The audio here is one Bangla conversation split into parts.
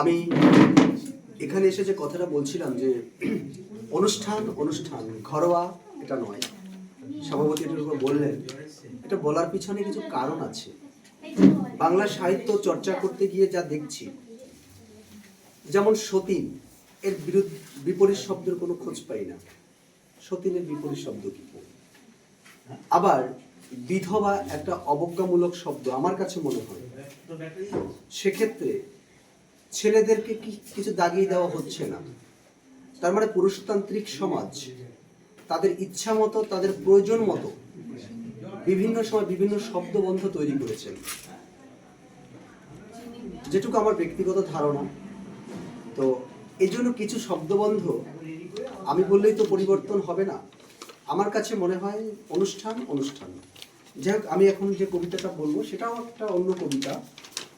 আমি এখানে এসে যে কথাটা বলছিলাম যে অনুষ্ঠান অনুষ্ঠান, ঘরোয়া, এটা নয়। সভাপতি বললেন, এটা বলার পিছনে কিছু কারণ আছে। বাংলা সাহিত্য চর্চা করতে গিয়ে যা দেখছি, যেমন সতীন, এর বিরুদ্ধ, বিপরীত শব্দের কোনো খোঁজ পাই না। সতীনের বিপরীত শব্দ কি? আবার বিধবা একটা অবজ্ঞামূলক শব্দ আমার কাছে মনে হয় সেক্ষেত্রে ছেলেদেরকে কিছু দাগিয়ে দেওয়া হচ্ছে না? তার মানে পুরুষতান্ত্রিক সমাজ তাদের ইচ্ছা মতো, তাদের প্রয়োজন মতো বিভিন্ন সময় বিভিন্ন শব্দবন্ধ তৈরি করেছেন। যেটুকু আমার ব্যক্তিগত ধারণা। তো এই জন্য কিছু শব্দবন্ধ আমি বললেই তো পরিবর্তন হবে না। আমার কাছে মনে হয় অনুষ্ঠান অনুষ্ঠান। যাই হোক আমি এখন যে কবিতাটা বলব, সেটাও একটা অন্য কবিতা,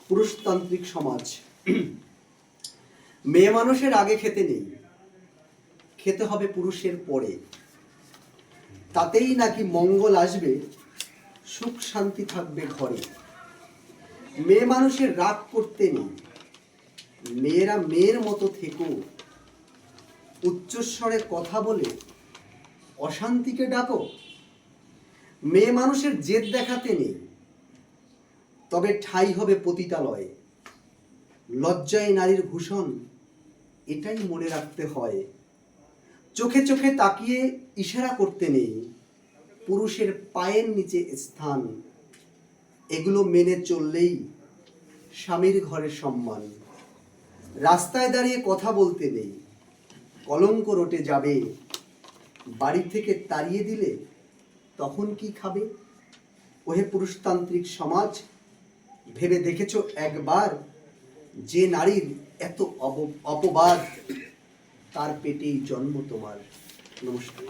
পুরুষতান্ত্রিক সমাজ। মেয়ে মানুষের আগে খেতে নেই, খেতে হবে পুরুষের পরে। তাতেই নাকি মঙ্গল আসবে, সুখ শান্তি থাকবে ঘরে। মেয়ে মানুষের রাগ করতে নেই, মেয়েরা মেয়ের মতো থেকো। উচ্চস্বরে কথা বলে অশান্তিকে ডাকো মেয়ে মানুষের জেদ দেখাতে নেই। তবে ঠাই হবে পতিতালয়ে লজ্জায় নারীর ভূষণ, এটাই মনে রাখতে হয়। চোখে চোখে তাকিয়ে ইশারা করতে নেই। পুরুষের পায়ের নিচে স্থান। এগুলো মেনে চললেই স্বামীর ঘরের সম্মান। রাস্তায় দাঁড়িয়ে কথা বলতে নেই। কলঙ্ক রটে যাবে। বাড়ি থেকে তাড়িয়ে দিলে তখন কি খাবে? ওহে পুরুষতান্ত্রিক সমাজ, ভেবে দেখেছ একবার যে নারীর এত অপবাদ, তার পেটেই জন্ম তোমার। নমস্কার।